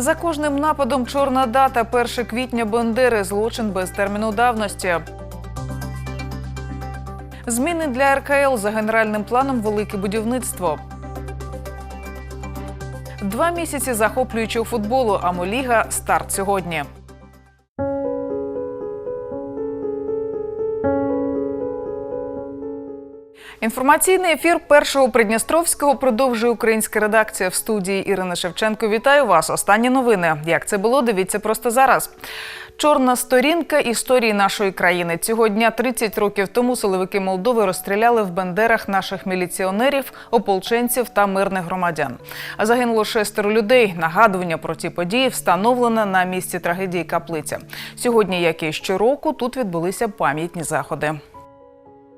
За кожним нападом чорна дата 1 квітня Бандери злочин без терміну давності. Зміни для РКЛ за генеральним планом Велике будівництво. Два місяці захоплюючого футболу. Амоліга старт сьогодні. Інформаційний ефір першого Придністровського продовжує українська редакція в студії Ірина Шевченко. Вітаю вас. Останні новини. Як це було? Дивіться просто зараз. Чорна сторінка історії нашої країни. Цього дня 30 років тому силовики Молдови розстріляли в Бендерах наших міліціонерів, ополченців та мирних громадян. А загинуло шестеро людей. Нагадування про ці події встановлено на місці трагедії каплиця. Сьогодні, як і щороку, тут відбулися пам'ятні заходи.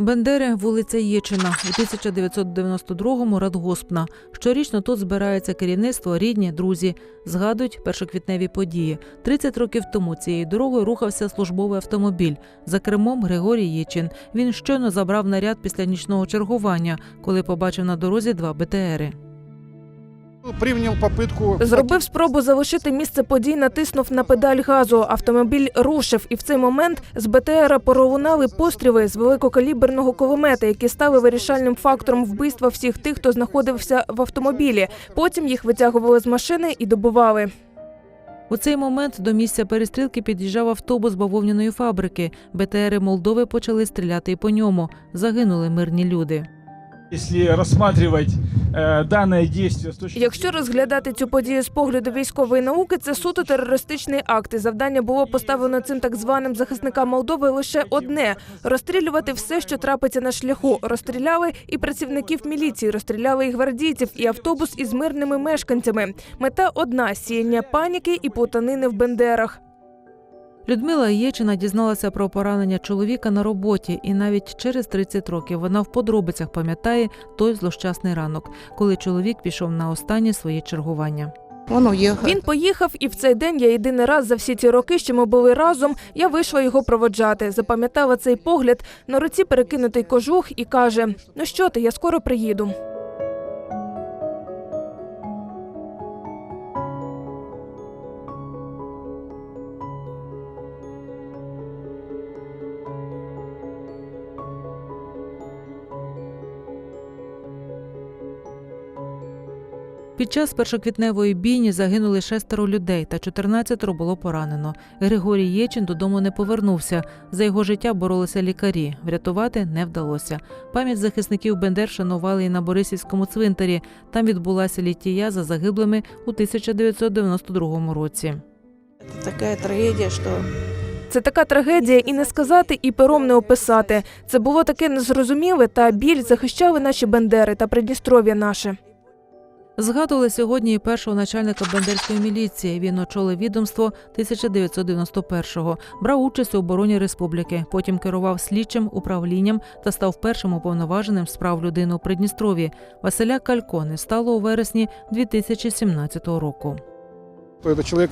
Бендери, вулиця Єчина, у 1992-му радгоспна. Щорічно тут збирається керівництво, рідні, друзі. Згадують першоквітневі події. 30 років тому цією дорогою рухався службовий автомобіль. За кермом Григорій Єчин. Він щойно забрав наряд після нічного чергування, коли побачив на дорозі два БТРи. Попитку Зробив спробу залишити місце подій, натиснув на педаль газу. Автомобіль рушив, і в цей момент з БТРа пролунали постріли з великокаліберного кулемета, які стали вирішальним фактором вбивства всіх тих, хто знаходився в автомобілі. Потім їх витягували з машини і добували. У цей момент до місця перестрілки під'їжджав автобус бавовняної фабрики. БТРи Молдови почали стріляти і по ньому. Загинули мирні люди. Якщо розглядати цю подію з погляду військової науки, це суто терористичний акт. І завдання було поставлено цим так званим захисникам Молдови лише одне: розстрілювати все, що трапиться на шляху. Розстріляли і працівників міліції, розстріляли і гвардійців, і автобус із мирними мешканцями. Мета одна сіяння паніки і плутанини в бендерах. Людмила Єчина дізналася про поранення чоловіка на роботі, і навіть через 30 років вона в подробицях пам'ятає той злощасний ранок, коли чоловік пішов на останнє своє чергування. Он уехал. Він поїхав, і в цей день я єдиний раз за всі ці роки, що ми були разом, я вийшла його проводжати. Запам'ятала цей погляд на руці перекинутий кожух і каже: Ну що ти, я скоро приїду. Під час першоквітневої бійні загинули шестеро людей та 14 було поранено. Григорій Єчин додому не повернувся. За його життя боролися лікарі. Врятувати не вдалося. Пам'ять захисників Бендер шанували і на Борисівському цвинтарі. Там відбулася літія за загиблими у 1992 році. Это такая трагедия, что Це така трагедія, і не сказати, і пером не описати. Це було таке незрозуміле, та біль захищали наші бендери та Придністров'я наше. Згадували сьогодні і першого начальника бандерської міліції. Він очолив відомство 1991-го, брав участь у обороні республіки. Потім керував слідчим управлінням та став першим уповноваженим справ людини у Придністрові. Василя Калько не стало у вересні 2017 року. Це чоловік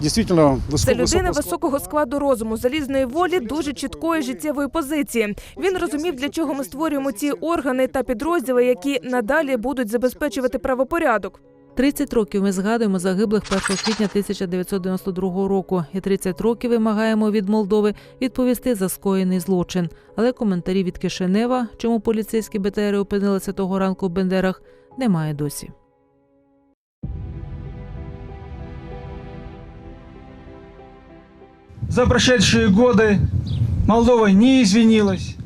дійсно Це людина високого складу розуму, залізної волі, дуже чіткої життєвої позиції. Він розумів, для чого ми створюємо ці органи та підрозділи, які надалі будуть забезпечувати правопорядок. 30 років ми згадуємо загиблих 1 квітня 1992 року, і 30 років вимагаємо від Молдови відповісти за скоєний злочин. Але коментарі від Кишинева, чому поліцейські БТРи опинилися того ранку в Бендерах, немає досі. За прошедшие годы Молдова не извинилась.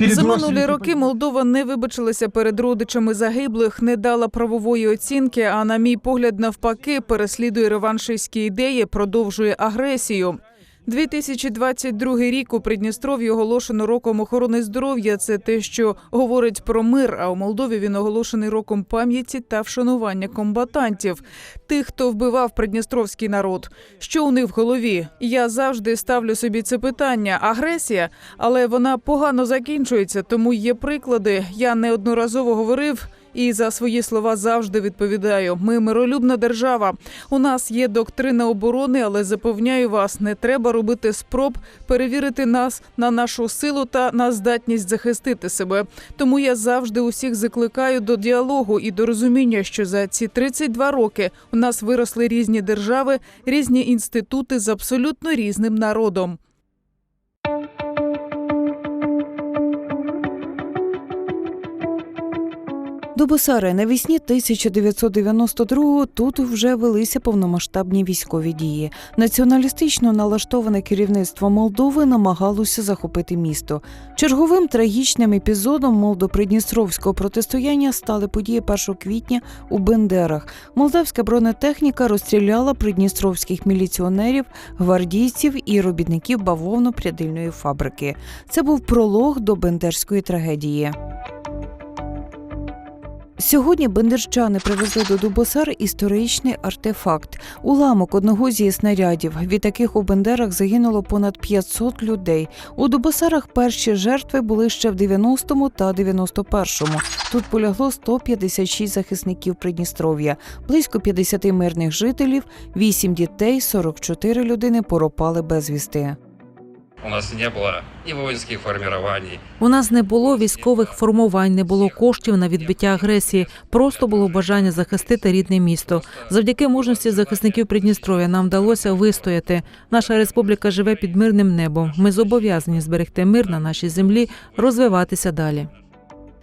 За минулі роки Молдова не вибачилася перед родичами загиблих, не дала правової оцінки. А на мій погляд, навпаки, переслідує реваншистські ідеї, продовжує агресію. 2022 рік у Придністров'ї оголошено роком охорони здоров'я. Це те, що говорить про мир. А у Молдові він оголошений роком пам'яті та вшанування комбатантів, тих, хто вбивав придністровський народ. Що у них в голові? Я завжди ставлю собі це питання: агресія, але вона погано закінчується, тому є приклади. Я неодноразово говорив. І за свої слова завжди відповідаю. Ми миролюбна держава. У нас є доктрина оборони, але запевняю вас, не треба робити спроб перевірити нас на нашу силу та на здатність захистити себе. Тому я завжди усіх закликаю до діалогу і до розуміння, що за ці 32 роки у нас виросли різні держави, різні інститути з абсолютно різним народом. До Босари навесні 1992-го тут вже велися повномасштабні військові дії. Націоналістично налаштоване керівництво Молдови намагалося захопити місто. Черговим трагічним епізодом молдопридністровського протистояння стали події 1 квітня у Бендерах. Молдавська бронетехніка розстріляла придністровських міліціонерів, гвардійців і робітників бавовно-прядильної фабрики. Це був пролог до бендерської трагедії. Сьогодні бендерчани привезли до Дубосар історичний артефакт уламок одного зі снарядів. Від таких у Бендерах загинуло понад 500 людей. У Дубосарах перші жертви були ще в 90-му та 91-му. Тут полягло 156 захисників Придністров'я, близько 50 мирних жителів, 8 дітей, 44 людини поропали безвісти. У нас не було і воїнських формувань. У нас не було військових формувань, не було коштів на відбиття агресії. Просто було бажання захистити рідне місто. Завдяки мужності захисників Придністров'я нам вдалося вистояти. Наша республіка живе під мирним небом. Ми зобов'язані зберегти мир на нашій землі, розвиватися далі.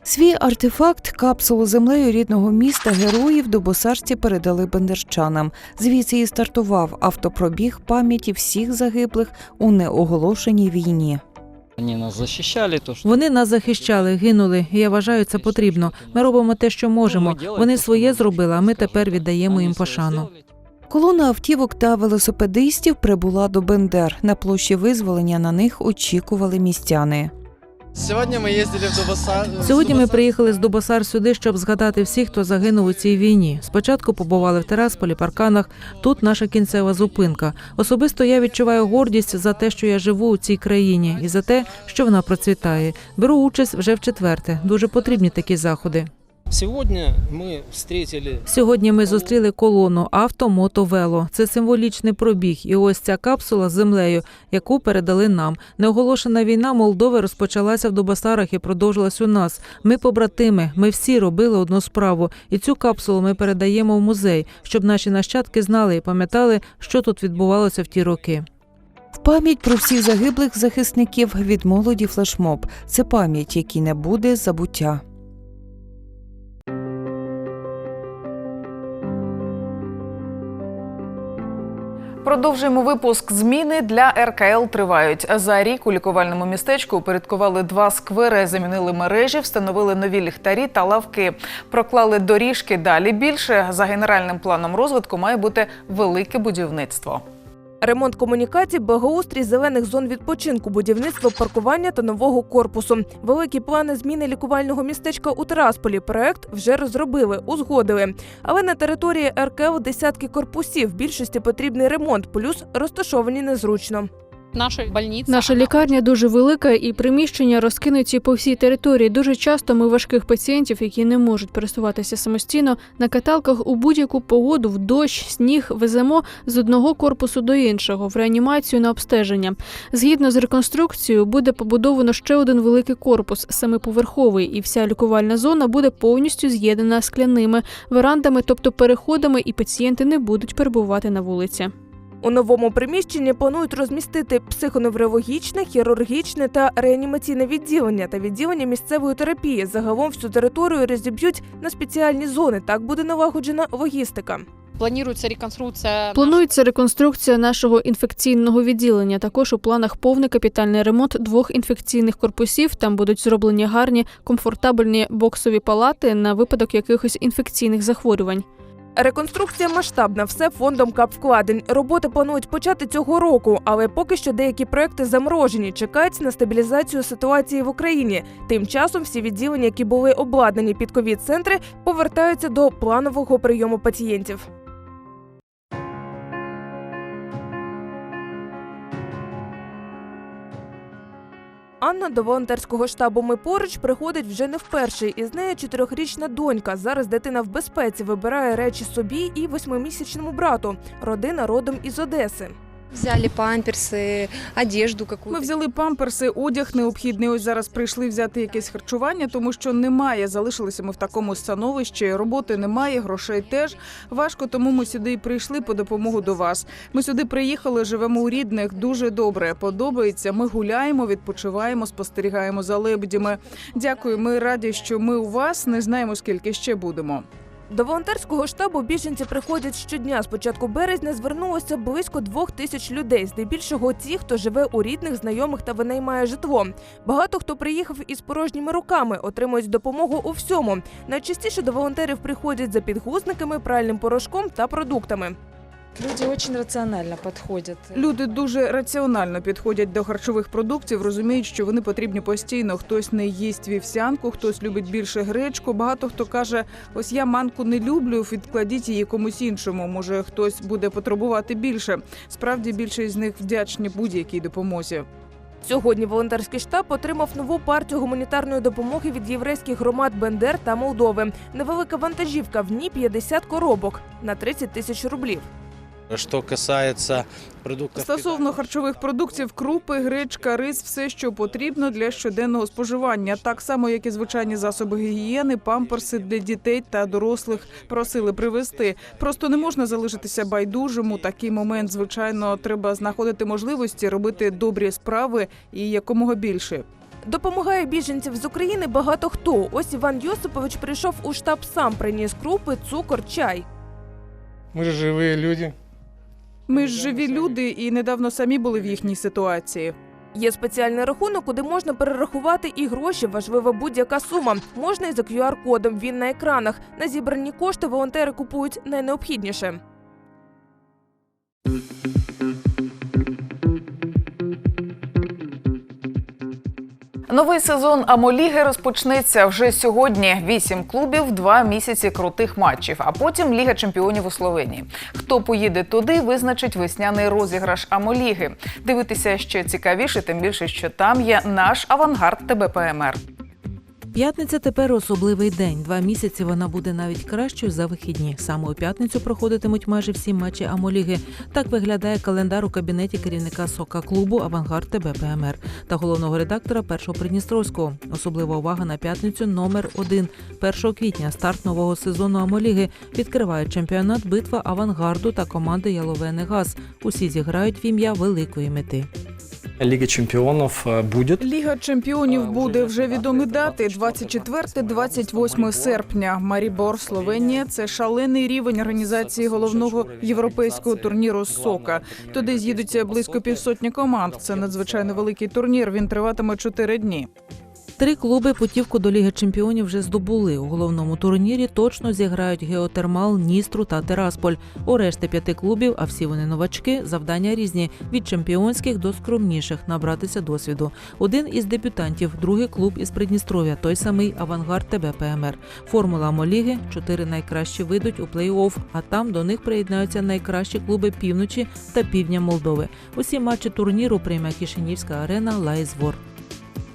Свій артефакт, капсулу землею рідного міста героїв добосарці передали бендерчанам. Звідси і стартував автопробіг пам'яті всіх загиблих у неоголошеній війні. Они нас защищали, то, Вони нас захищали, гинули. і Я вважаю, це потрібно. Ми робимо те, що можемо. Вони своє зробили, а ми тепер віддаємо їм пошану. Колона автівок та велосипедистів прибула до Бендер. На площі визволення на них очікували містяни. Сегодня ми їздили в Дубасар. Сьогодні ми приїхали з Дубасар сюди, щоб згадати всіх, хто загинув у цій війні. Спочатку побували в Терасполі, парканах. Тут наша кінцева зупинка. Особисто я відчуваю гордість за те, що я живу у цій країні, і за те, що вона процвітає. Беру участь вже в четверте. Дуже потрібні такі заходи. Сегодня мы встретили Сьогодні ми зустріли колону авто, мото, вело. Це символічний пробіг. І ось ця капсула з землею, яку передали нам. Неоголошена війна Молдови розпочалася в Дубасарах і продовжилась у нас. Ми побратими, ми всі робили одну справу. І цю капсулу ми передаємо в музей, щоб наші нащадки знали і пам'ятали, що тут відбувалося в ті роки. Пам'ять про всіх загиблих захисників від молоді флешмоб. Це пам'ять, якій не буде забуття. Продовжуємо випуск. Зміни для РКЛ тривають. За рік у лікувальному містечку упорядкували два сквери, замінили мережі, встановили нові ліхтарі та лавки, проклали доріжки. Далі більше за генеральним планом розвитку має бути велике будівництво. Ремонт комунікацій, благоустрій зелених зон відпочинку, будівництво паркування та нового корпусу. Великі плани зміни лікувального містечка у Терасполі. Проект вже розробили, узгодили. Але на території РКЛ десятки корпусів. Більшості потрібний ремонт, плюс розташовані незручно. Наша больниця. Наша лікарня дуже велика і приміщення розкинуті по всій території. Дуже часто ми важких пацієнтів, які не можуть пересуватися самостійно, на каталках у будь-яку погоду, в дощ, сніг веземо з одного корпусу до іншого в реанімацію на обстеження. Згідно з реконструкцією, буде побудовано ще один великий корпус, семиповерховий, і вся лікувальна зона буде повністю з'єднана скляними верандами, тобто переходами, і пацієнти не будуть перебувати на вулиці. У новому приміщенні планують розмістити психоневрологічне, хірургічне та реанімаційне відділення та відділення місцевої терапії. Загалом всю територію розіб'ють на спеціальні зони. Так буде налагоджена логістика. Планується реконструкція. Планується реконструкція нашого інфекційного відділення. Також у планах повний капітальний ремонт двох інфекційних корпусів. Там будуть зроблені гарні, комфортабельні боксові палати на випадок якихось інфекційних захворювань. Реконструкція масштабна, все фондом капвкладень. Роботи планують почати цього року, але поки що деякі проекти заморожені, чекають на стабілізацію ситуації в Україні. Тим часом всі відділення, які були обладнані під ковід-центри, повертаються до планового прийому пацієнтів. Анна до волонтерського штабу Ми поруч приходить вже не вперше. Із нею чотирьохрічна донька. Зараз дитина в безпеці вибирає речі собі і восьмимісячному брату. Родина родом із Одеси. Взяли памперсы, одежду какую-то. Ми взяли памперси, одяг необхідний. Ось зараз прийшли взяти якесь харчування, тому що немає. Залишилися ми в такому становищі. Роботи немає, грошей теж важко. Тому ми сюди і прийшли по допомогу до вас. Ми сюди приїхали, живемо у рідних. Дуже добре. Подобається. Ми гуляємо, відпочиваємо, спостерігаємо за лебедями. Дякую. Ми раді, що ми у вас. Не знаємо скільки ще будемо. До волонтерського штабу біженці приходять щодня. З початку березня звернулося близько двох тисяч людей, здебільшого ті, хто живе у рідних, знайомих та винаймає житло. Багато хто приїхав із порожніми руками, отримують допомогу у всьому. Найчастіше до волонтерів приходять за підгузниками, пральним порошком та продуктами. Люди очень рационально подходят. Люди дуже раціонально підходять до харчових продуктів, розуміють, що вони потрібні постійно. Хтось не їсть вівсянку, хтось любить більше гречку. Багато хто каже: ось я манку не люблю, відкладіть її комусь іншому. Може, хтось буде потребувати більше. Справді більшість з них вдячні будь-якій допомозі. Сьогодні волонтерський штаб отримав нову партію гуманітарної допомоги від єврейських громад Бендер та Молдови. Невелика вантажівка, в ній 50 коробок на 30 тисяч рублів. Что касается продуктов Стосовно харчових продуктів, крупи, гречка, рис, все, що потрібно для щоденного споживання, так само як і звичайні засоби гігієни, памперси для дітей та дорослих просили привезти. Просто не можна залишитися байдужим. У такий момент, звичайно, треба знаходити можливості робити добрі справи і якомога більше. Допомагає біженців з України багато хто. Ось Іван Йосипович прийшов у штаб сам, приніс крупи, цукор, чай. Мы же живые люди. Ми ж живі люди і недавно самі були в їхній ситуації. Є спеціальний рахунок, куди можна перерахувати і гроші. Важлива будь-яка сума. Можна і за QR-кодом. Він на екранах. На зібрані кошти волонтери купують найнеобхідніше. Новий сезон Амоліги розпочнеться вже сьогодні. Вісім клубів, два місяці крутих матчів, а потім Ліга чемпіонів у Словенії. Хто поїде туди, визначить весняний розіграш Амоліги. Дивитися ще цікавіше, тим більше, що там є наш авангард ТБПМР. П'ятниця тепер особливий день. Два місяці вона буде навіть кращою за вихідні. Саме у п'ятницю проходитимуть майже всі матчі Амоліги. Так виглядає календар у кабінеті керівника сока клубу Авангард ТБ ПМР та головного редактора першого Придністровського. Особлива увага на п'ятницю номер один 1 квітня. Старт нового сезону Амоліги відкривають чемпіонат битва авангарду та команди Яловений Газ. Усі зіграють в ім'я великої мети. Лига Чемпіонів буде. Ліга чемпіонів буде вже відомі дати 24-28 серпня. Марібор, Словенія це шалений рівень організації головного європейського турніру Сока. Туди з'їдуться близько півсотні команд. Це надзвичайно великий турнір. Він триватиме чотири дні. Три клуби путівку до Ліги Чемпіонів вже здобули. У головному турнірі точно зіграють Геотермал, Ністру та Терасполь. У решти п'яти клубів, а всі вони новачки, завдання різні від чемпіонських до скромніших набратися досвіду. Один із дебютантів, другий клуб із Придністров'я, той самий авангард ТБ ПМР. Формула Амоліги чотири найкращі вийдуть у плей-офф, а там до них приєднаються найкращі клуби півночі та півдня Молдови. Усі матчі турніру прийме Кишинівська арена Лайзвор.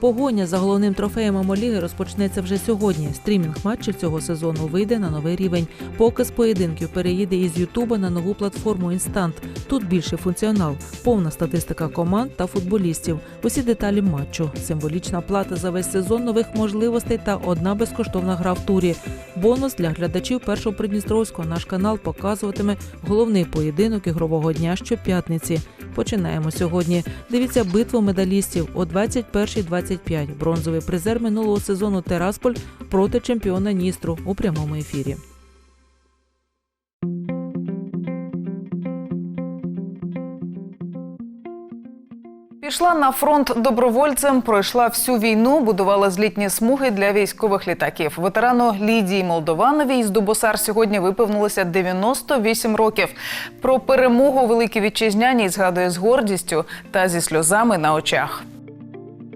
Погоня за головним трофеєм Амоліги розпочнеться вже сьогодні. Стрімінг матчів цього сезону вийде на новий рівень. Показ поєдинків переїде із Ютуба на нову платформу Інстант. Тут більше функціонал, повна статистика команд та футболістів. Усі деталі матчу, символічна плата за весь сезон нових можливостей та одна безкоштовна гра в турі. Бонус для глядачів першого Придністровського наш канал показуватиме головний поєдинок ігрового дня щоп'ятниці. Починаємо сьогодні. Дивіться битву медалістів о 21.25. Бронзовий призер минулого сезону Терасполь проти чемпіона Ністру у прямому ефірі. Пішла на фронт добровольцем, пройшла всю війну, будувала злітні смуги для військових літаків. Ветерану Лідії Молдовановій з Дубосар сьогодні виповнилося 98 років. Про перемогу великій вітчизняній згадує з гордістю та зі сльозами на очах.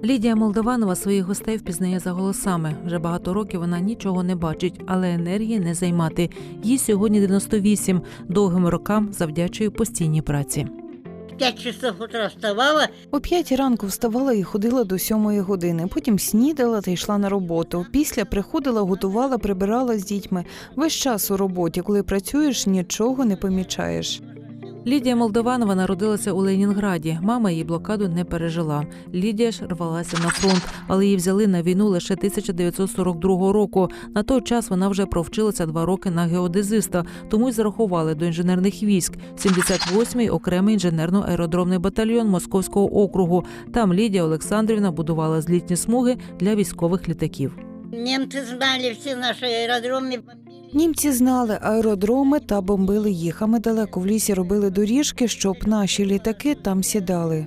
Лідія Молдованова своїх гостей впізнає за голосами. Вже багато років вона нічого не бачить, але енергії не займати. Їй сьогодні 98. Довгим рокам завдячує постійній праці. 5 часов утра вставала. О п'ятій ранку вставала і ходила до сьомої години. Потім снідала та йшла на роботу. Після приходила, готувала, прибирала з дітьми. Весь час у роботі, коли працюєш, нічого не помічаєш. Лідія Молдованова народилася у Ленінграді. Мама її блокаду не пережила. Лідія ж рвалася на фронт, але її взяли на війну лише 1942 року. На той час вона вже провчилася два роки на геодезиста, тому й зарахували до інженерних військ. 78-й окремий інженерно-аеродромний батальйон Московського округу. Там Лідія Олександрівна будувала злітні смуги для військових літаків. Немцы знали все наши аэродромы. Німці знали аеродроми та бомбили їх. А ми далеко в лісі робили доріжки, щоб наші літаки там сідали.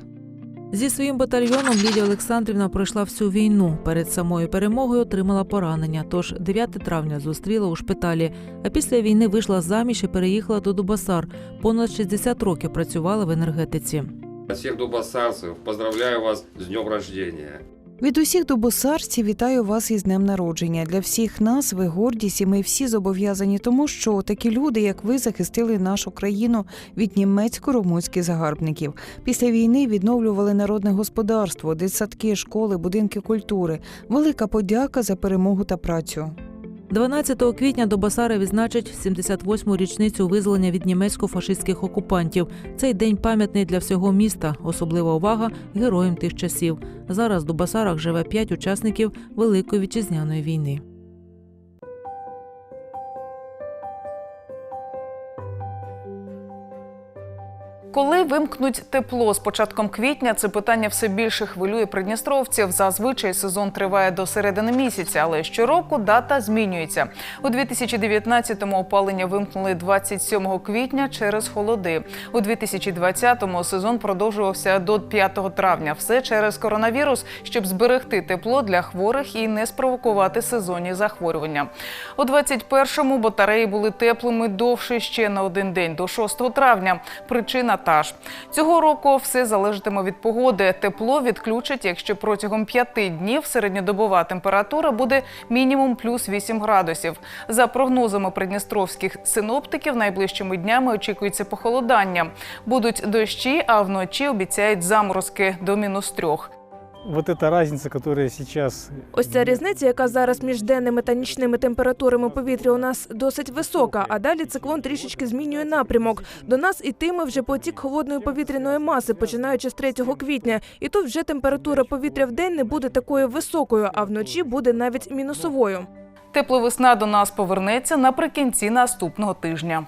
Зі своїм батальйоном Лідія Олександрівна пройшла всю війну. Перед самою перемогою отримала поранення. Тож 9 травня зустріла у шпиталі. А після війни вийшла заміж і переїхала до Дубасар. Понад 60 років працювала в енергетиці. Всех дубасарцев поздравляю вас с днем рождения. Від усіх добосарців вітаю вас із днем народження. Для всіх нас ви гордість, і ми всі зобов'язані тому, що такі люди, як ви, захистили нашу країну від німецько-румунських загарбників. Після війни відновлювали народне господарство, дитсадки, школи, будинки культури. Велика подяка за перемогу та працю. 12 квітня Добасари відзначать 78-му річницю визволення від німецько-фашистських окупантів. Цей день пам'ятний для всього міста. Особлива увага героям тих часів. Зараз в Дубасарах живе п'ять учасників Великої вітчизняної війни. Коли вимкнуть тепло з початком квітня, це питання все більше хвилює придністровців. Зазвичай сезон триває до середини місяця, але щороку дата змінюється. У 2019-му опалення вимкнули 27 квітня через холоди. У 2020-му сезон продовжувався до 5 травня. Все через коронавірус, щоб зберегти тепло для хворих і не спровокувати сезонні захворювання. У 21-му батареї були теплими довше ще на один день до 6 травня. Причина та ж цього року все залежатиме від погоди. Тепло відключать, якщо протягом п'яти днів середньодобова температура буде мінімум плюс 8 градусів. За прогнозами придністровських синоптиків, найближчими днями очікується похолодання. Будуть дощі, а вночі обіцяють заморозки до мінус трьох. Вот эта разница, которая сейчас Ось ця різниця, яка зараз між денними та нічними температурами повітря у нас досить висока, а далі циклон трішечки змінює напрямок. До нас ітиме вже потік холодної повітряної маси, починаючи з 3 квітня. І тут вже температура повітря в день не буде такою високою, а вночі буде навіть мінусовою. Тепловесна до нас повернеться наприкінці наступного тижня.